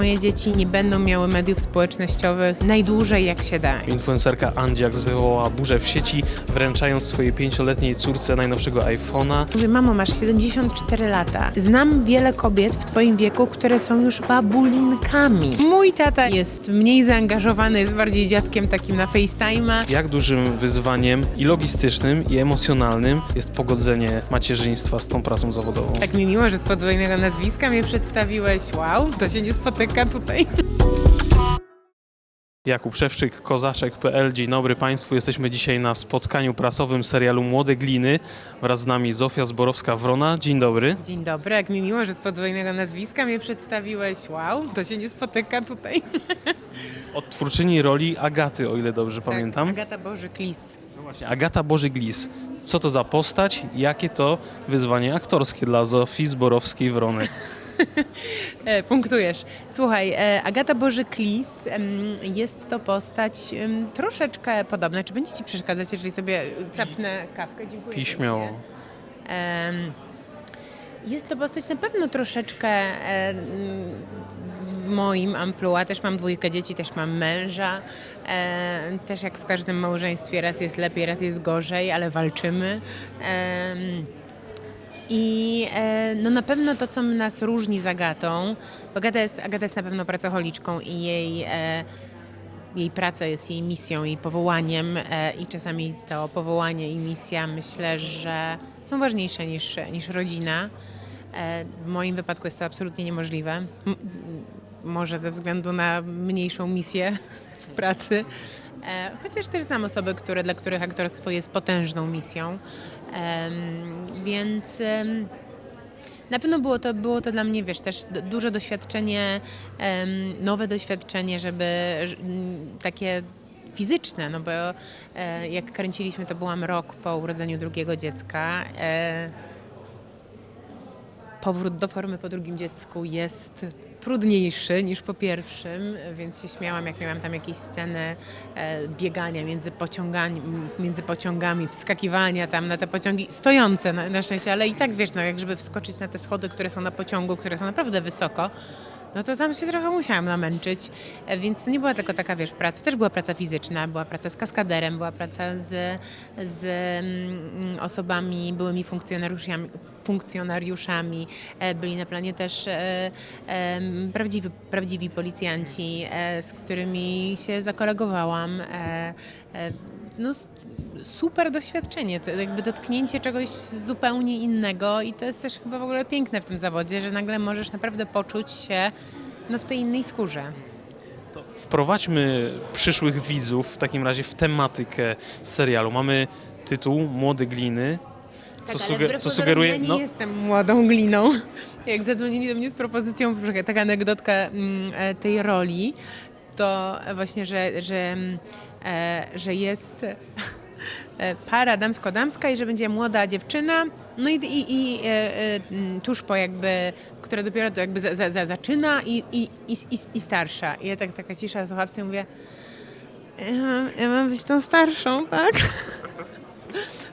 moje dzieci nie będą miały mediów społecznościowych najdłużej jak się da. Influencerka Andziak wywołała burzę w sieci, wręczając swojej pięcioletniej córce najnowszego iPhone'a. Mówię, mamo, masz 74 lata. Znam wiele kobiet w twoim wieku, które są już babulinkami. Mój tata jest mniej zaangażowany, jest bardziej dziadkiem takim na FaceTime'a. Jak dużym wyzwaniem i logistycznym, i emocjonalnym jest pogodzenie macierzyństwa z tą pracą zawodową? Tak mi miło, że z podwójnego nazwiska mnie przedstawiłeś. Wow, to się nie spotyka tutaj. Jakub Szewczyk, kozaczek.pl. Dzień dobry Państwu. Jesteśmy dzisiaj na spotkaniu prasowym serialu Młode Gliny. Wraz z nami Zofia Zborowska-Wrona. Dzień dobry. Dzień dobry, jak mi miło, że z podwójnego nazwiska mnie przedstawiłeś. Wow, to się nie spotyka tutaj. Odtwórczyni roli Agaty, o ile dobrze pamiętam. Tak, Agata Bożyk-Lis. No właśnie, Agata Boży-Glis. Co to za postać? Jakie to wyzwanie aktorskie dla Zofii Zborowskiej-Wrony? E, punktujesz. Słuchaj, e, Agata Bożyk-Lis jest to postać troszeczkę podobna. Czy będzie Ci przeszkadzać, jeżeli sobie capnę kawkę? Dziękuję. Pij śmiało. pięknie. Em, Jest to postać na pewno troszeczkę em, w moim amplua. Też mam dwójkę dzieci, też mam męża. E, Też jak w każdym małżeństwie raz jest lepiej, raz jest gorzej, ale walczymy. I e, no na pewno to, co nas różni z Agatą, bo Agata jest, Agata jest na pewno pracocholiczką i jej, e, jej praca jest jej misją, jej powołaniem e, i czasami to powołanie i misja myślę, że są ważniejsze niż, niż rodzina. W moim wypadku jest to absolutnie niemożliwe. Może ze względu na mniejszą misję w pracy. E, Chociaż też znam osoby, które, dla których aktorstwo jest potężną misją. Więc na pewno było to, było to dla mnie, wiesz, też duże doświadczenie, nowe doświadczenie, żeby takie fizyczne, no bo e, jak kręciliśmy, to byłam rok po urodzeniu drugiego dziecka. E, powrót do formy po drugim dziecku jest trudniejszy niż po pierwszym, więc się śmiałam, jak miałam tam jakieś sceny e, biegania między, pociągami, między pociągami, wskakiwania tam na te pociągi, stojące na, na szczęście, ale i tak wiesz, no jak żeby wskoczyć na te schody, które są na pociągu, które są naprawdę wysoko, no to tam się trochę musiałam namęczyć, e, więc nie była tylko taka, wiesz, praca, też była praca fizyczna, była praca z kaskaderem, była praca z, z mm, osobami, byłymi funkcjonariuszami, funkcjonariuszami, e, byli na planie też e, prawdziwi, prawdziwi policjanci, z którymi się zakolegowałam. No, super doświadczenie, to jakby dotknięcie czegoś zupełnie innego i to jest też chyba w ogóle piękne w tym zawodzie, że nagle możesz naprawdę poczuć się no, w tej innej skórze. Wprowadźmy przyszłych widzów w takim razie w tematykę serialu. Mamy tytuł Młode Gliny. Co, Tak, ale suge- wbrew co sugeruje? Ja nie No, jestem młodą gliną. Jak zadzwonili do mnie z propozycją, taka anegdotka mm, e, tej roli, to właśnie, że, że, mm, że jest e, para damsko-damska i że będzie młoda dziewczyna, no i, i, i e, e, tuż po jakby, która dopiero to jakby za, za, za, zaczyna i, i, i, i, starsza. I ja tak taka cisza słuchawce mówię, ja mam, ja mam być tą starszą, tak?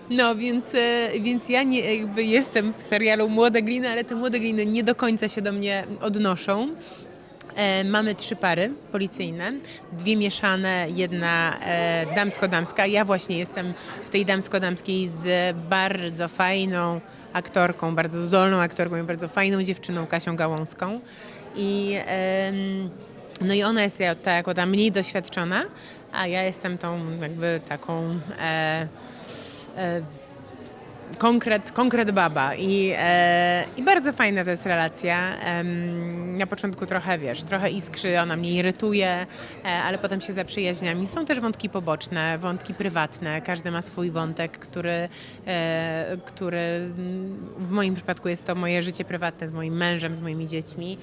No, więc, e, więc ja nie, jakby jestem w serialu Młode Gliny, ale te Młode Gliny nie do końca się do mnie odnoszą. E, mamy trzy pary policyjne, dwie mieszane, jedna e, damsko-damska. Ja właśnie jestem w tej damsko-damskiej z bardzo fajną aktorką, bardzo zdolną aktorką i bardzo fajną dziewczyną Kasią Gałąską. I, no i ona jest ta, jako ta mniej doświadczona, a ja jestem tą jakby taką... E, e, konkret, konkret baba I, e, i bardzo fajna to jest relacja. Em, na początku trochę, wiesz, trochę iskrzy, ona mnie irytuje, e, ale potem się zaprzyjaźniam. Są też wątki poboczne, wątki prywatne. Każdy ma swój wątek, który, e, który mm, w moim przypadku jest to moje życie prywatne z moim mężem, z moimi dziećmi.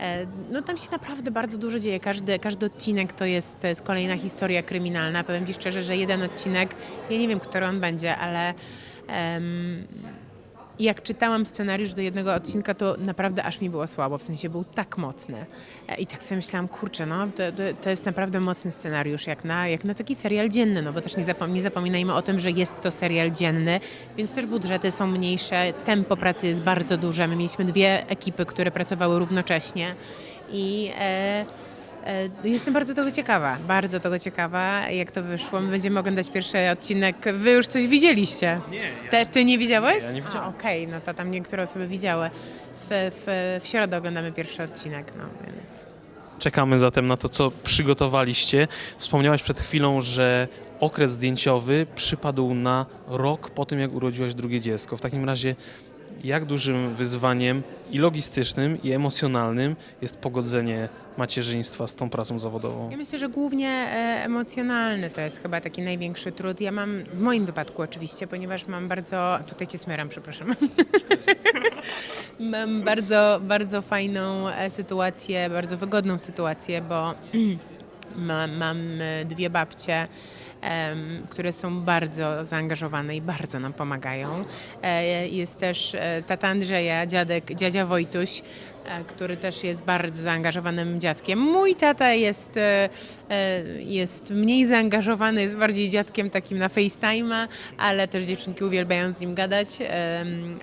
E, no tam się naprawdę bardzo dużo dzieje. Każdy, każdy odcinek to jest, to jest kolejna historia kryminalna. Powiem Ci szczerze, że jeden odcinek, ja nie wiem, który on będzie, ale jak czytałam scenariusz do jednego odcinka, to naprawdę aż mi było słabo, w sensie był tak mocny. E, I tak sobie myślałam, kurczę, no to, to, jest naprawdę mocny scenariusz, jak na, jak na taki serial dzienny, no bo też nie, zapom- nie zapominajmy o tym, że jest to serial dzienny, więc też budżety są mniejsze, tempo pracy jest bardzo duże. My mieliśmy dwie ekipy, które pracowały równocześnie. i e, jestem bardzo tego ciekawa, bardzo tego ciekawa, jak to wyszło. My będziemy oglądać pierwszy odcinek. Wy już coś widzieliście? Nie, Te, ty nie widziałeś? Ja nie widziałem. Okej, no to tam niektóre osoby widziały. W, w, w środę oglądamy pierwszy odcinek, no więc... Czekamy zatem na to, co przygotowaliście. Wspomniałaś przed chwilą, że okres zdjęciowy przypadł na rok po tym, jak urodziłaś drugie dziecko. W takim razie, jak dużym wyzwaniem i logistycznym, i emocjonalnym jest pogodzenie macierzyństwa z tą pracą zawodową? Ja myślę, że głównie e, emocjonalny to jest chyba taki największy trud. Ja mam, w moim wypadku oczywiście, ponieważ mam bardzo, tutaj cię smieram, przepraszam. mam bardzo, bardzo fajną e, sytuację, bardzo wygodną sytuację, bo mam, e, dwie babcie, które są bardzo zaangażowane i bardzo nam pomagają. Jest też tata Andrzeja, dziadek, dziadzia Wojtuś, który też jest bardzo zaangażowanym dziadkiem. Mój tata jest, e, e, jest mniej zaangażowany, jest bardziej dziadkiem takim na FaceTime'a, ale też dziewczynki uwielbiają z nim gadać.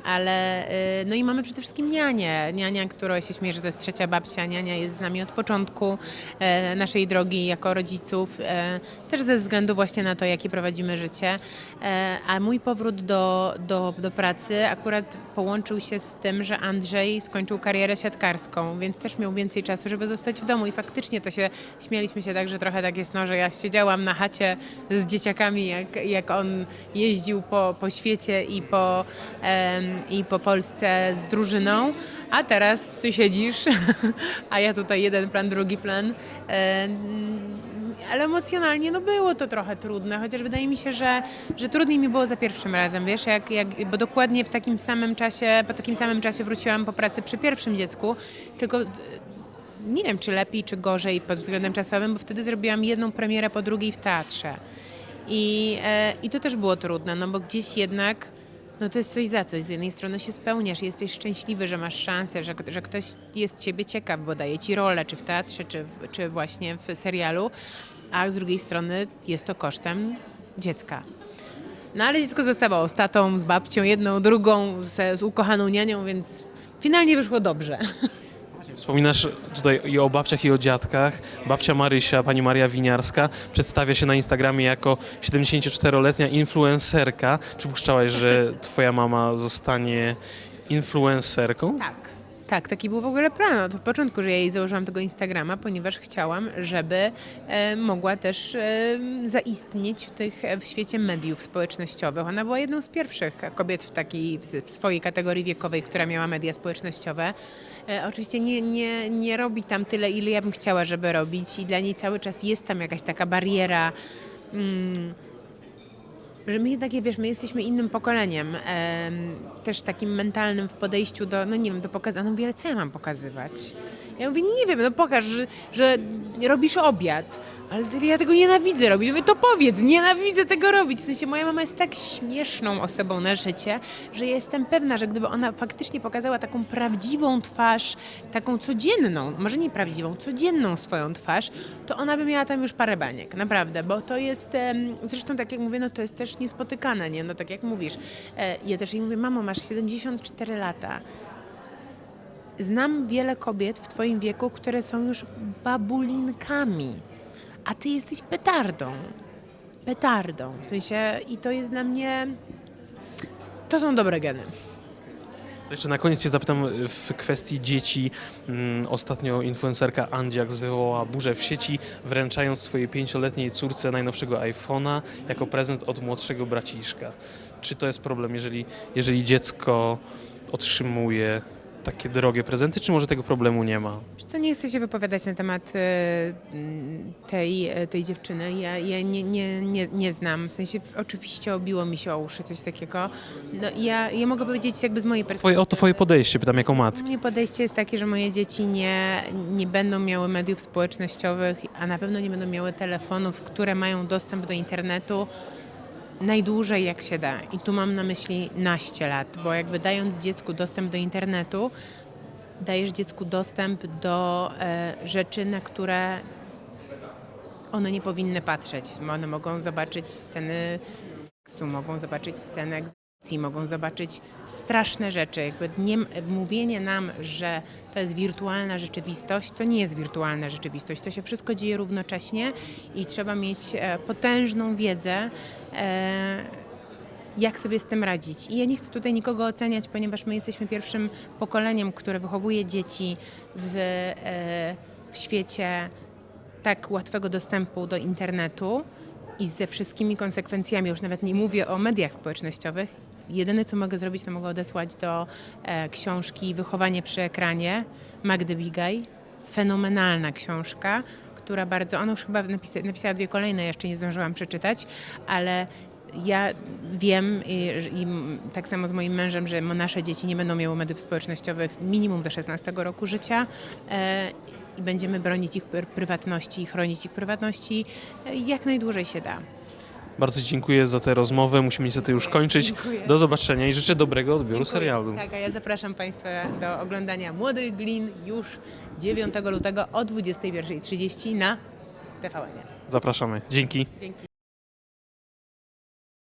Ale e, no i mamy przede wszystkim nianię. Niania, która się śmieje, że to jest trzecia babcia. Niania jest z nami od początku e, naszej drogi jako rodziców, e, też ze względu właśnie na to, jakie prowadzimy życie. E, A mój powrót do, do, do pracy akurat połączył się z tym, że Andrzej skończył karierę siatkarską, więc też miał więcej czasu, żeby zostać w domu i faktycznie to się, śmieliśmy się tak, że trochę tak jest, no, że ja siedziałam na chacie z dzieciakami, jak, jak on jeździł po, po świecie i po, em, i po Polsce z drużyną, a teraz ty siedzisz, a ja tutaj jeden plan, drugi plan. Em, ale emocjonalnie no było to trochę trudne, chociaż wydaje mi się, że, że trudniej mi było za pierwszym razem, wiesz, jak, jak, bo dokładnie w takim samym czasie, po takim samym czasie wróciłam po pracy przy pierwszym dziecku, tylko e, nie wiem, czy lepiej, czy gorzej pod względem czasowym, bo wtedy zrobiłam jedną premierę po drugiej w teatrze. I, e, i to też było trudne, no bo gdzieś jednak no to jest coś za coś. Z jednej strony się spełniasz, jesteś szczęśliwy, że masz szansę, że, że ktoś jest ciebie ciekaw, bo daje ci rolę, czy w teatrze, czy, w, czy właśnie w serialu, a z drugiej strony jest to kosztem dziecka. No ale dziecko zostawało z tatą, z babcią, jedną, drugą, z, z ukochaną nianią, więc finalnie wyszło dobrze. Wspominasz tutaj i o babciach, i o dziadkach. Babcia Marysia, pani Maria Winiarska, przedstawia się na Instagramie jako 74-letnia influencerka. Przypuszczałaś, że twoja mama zostanie influencerką? Tak. Tak, taki był w ogóle plan od początku, że ja jej założyłam tego Instagrama, ponieważ chciałam, żeby e, mogła też e, zaistnieć w, tych, w świecie mediów społecznościowych. Ona była jedną z pierwszych kobiet w takiej, w swojej kategorii wiekowej, która miała media społecznościowe. E, oczywiście nie, nie, nie robi tam tyle, ile ja bym chciała, żeby robić i dla niej cały czas jest tam jakaś taka bariera. Mm, że my jednak, wiesz, my jesteśmy innym pokoleniem, em, też takim mentalnym w podejściu do, no nie wiem, do pokazania. No wiele, co ja mam pokazywać? Ja mówię, nie wiem, no pokaż, że, że robisz obiad, ale ja tego nienawidzę robić. Mówię, to powiedz, nienawidzę tego robić. W sensie moja mama jest tak śmieszną osobą na życie, że jestem pewna, że gdyby ona faktycznie pokazała taką prawdziwą twarz, taką codzienną, może nie prawdziwą, codzienną swoją twarz, to ona by miała tam już parę baniek, naprawdę, bo to jest, zresztą tak jak mówię, no to jest też niespotykane, nie? No tak jak mówisz. E, ja też jej mówię, mamo, masz 74 lata. Znam wiele kobiet w twoim wieku, które są już babulinkami, a ty jesteś petardą. Petardą. W sensie, i to jest dla mnie, to są dobre geny. To jeszcze na koniec cię zapytam y, w kwestii dzieci. Mm, Ostatnio influencerka Andziak wywołała burzę w sieci, wręczając swojej pięcioletniej córce najnowszego iPhone'a jako prezent od młodszego braciszka. Czy to jest problem, jeżeli, jeżeli dziecko otrzymuje takie drogie prezenty, czy może tego problemu nie ma? Wiesz co, nie chcę się wypowiadać na temat e, m, tej, e, tej dziewczyny. Ja, ja nie, nie, nie, nie znam. W sensie w- oczywiście obiło mi się o uszy coś takiego. No, ja, ja mogę powiedzieć jakby z mojej perspektywy. Twoje, o to twoje podejście, pytam jako matki. Moje podejście jest takie, że moje dzieci nie, nie będą miały mediów społecznościowych, a na pewno nie będą miały telefonów, które mają dostęp do internetu najdłużej jak się da. I tu mam na myśli naście lat, bo jakby dając dziecku dostęp do internetu, dajesz dziecku dostęp do e, rzeczy, na które one nie powinny patrzeć. One mogą zobaczyć sceny seksu, mogą zobaczyć sceny mogą zobaczyć straszne rzeczy. Jakby nie, mówienie nam, że to jest wirtualna rzeczywistość, to nie jest wirtualna rzeczywistość. To się wszystko dzieje równocześnie i trzeba mieć e, potężną wiedzę. E, jak sobie z tym radzić. I ja nie chcę tutaj nikogo oceniać, ponieważ my jesteśmy pierwszym pokoleniem, które wychowuje dzieci w, e, w świecie tak łatwego dostępu do internetu i ze wszystkimi konsekwencjami, już nawet nie mówię o mediach społecznościowych. Jedyne, co mogę zrobić, to mogę odesłać do e, książki Wychowanie przy ekranie Magdy Bigaj. Fenomenalna książka, która bardzo, ona już chyba napisa, napisała dwie kolejne, jeszcze nie zdążyłam przeczytać, ale ja wiem i, i tak samo z moim mężem, że nasze dzieci nie będą miały mediów społecznościowych minimum do 16 roku życia e, i będziemy bronić ich pr- prywatności i chronić ich prywatności e, jak najdłużej się da. Bardzo dziękuję za tę rozmowę. Musimy niestety już kończyć. Dziękuję. Do zobaczenia i życzę dobrego odbioru serialu. Tak, a ja zapraszam Państwa do oglądania Młodych Glin już 9 lutego o 21.30 na TVN. Zapraszamy. Dzięki. Dzięki.